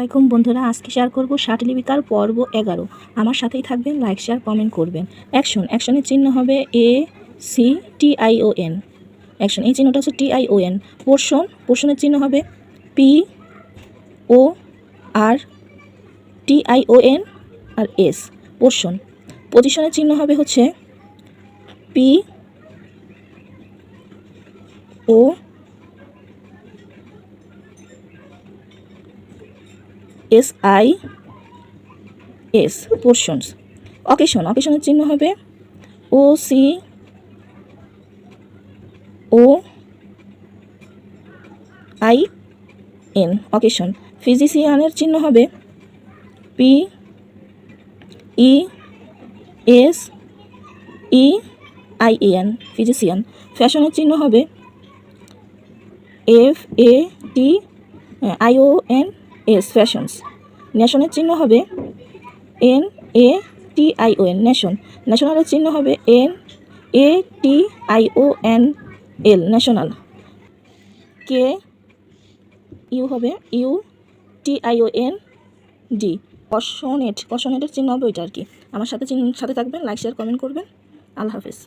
আলাইকুম বন্ধুরা, আজকে শেয়ার করব ষাট লিপিকার পর্ব এগারো। আমার সাথেই থাকবেন লাইক শেয়ার কমেন্ট করবেন। অ্যাকশন অ্যাকশনের চিহ্ন হবে A C T I O N action এই চিহ্নটা হচ্ছে T I O N portion পোর্শনের চিহ্ন হবে P O R T I O N R S portion পজিশনের চিহ্ন হবে হচ্ছে P O S I S portions occasion অকেশনের চিহ্ন হবে O C O I N occasion ফিজিশিয়ানের চিহ্ন হবে P E S E I N physician ফ্যাশনের চিহ্ন হবে F A T I O N S fashions. ন্যাশনের চিহ্ন হবে N A T I O N nation. ন্যাশনালের চিহ্ন হবে N A T I O N L national. K U হবে? U T I O N D কশনেট কশনেটের চিহ্ন হবে ওইটা আর কি। আমার সাথে চিহ্ন সাথে থাকবেন, লাইক, শেয়ার, কমেন্ট করবেন। আল্লাহ হাফেজ।